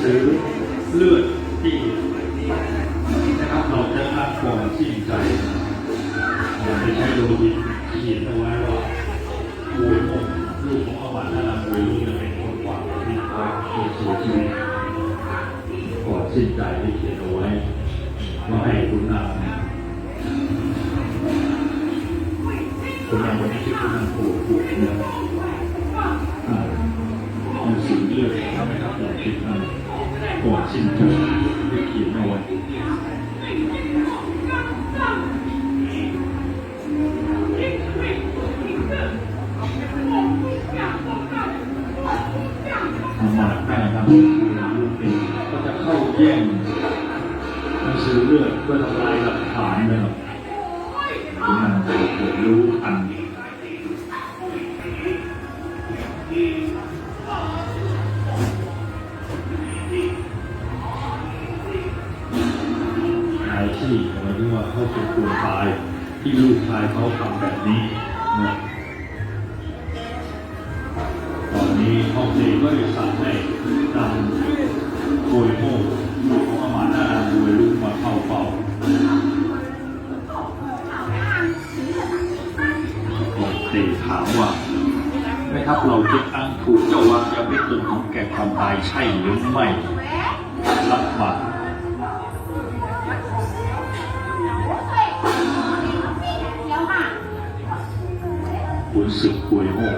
หรือเลือดที่นะครับเราจะพักก่อนสิ้นใจอย่าไปใช้โลหิตเขียนเอาไว้ว่าป่วยผมลูกของอาวันถ้าเราป่วยลูกจะเป็นคนกว่าที่ตายเสียชีวิตก่อนสิ้นใจที่เขียนเอาไว้ก็ให้คุณนามคุณนามวันนี้ชื่อคุณนามปู ก่อนสิ้นใจที่เขียนเอาไว้ทำมด้ทำก็จะเข้าแย่งหนังสือเลือดเพื่อทำลายหลักฐานนะครับถึงนั้นเกิดรู้ทัน ที่หมายถึงว่าเขาเป็นตัวตายที่ลูกชายเขาทำแบบนี้นะตอนนี้ห้องเจก็เลยสั่งให้นำโวยโม่ลูกของอามาหน้าโวยลูกมาเข้าเฝ้าห้องเจถามว่าแม่ทัพเราจะอังถูกเจ้าวางยาพิษจนถึงแก่ความตายใช่หรือไม่รับมา ขุนศึกโวยโง่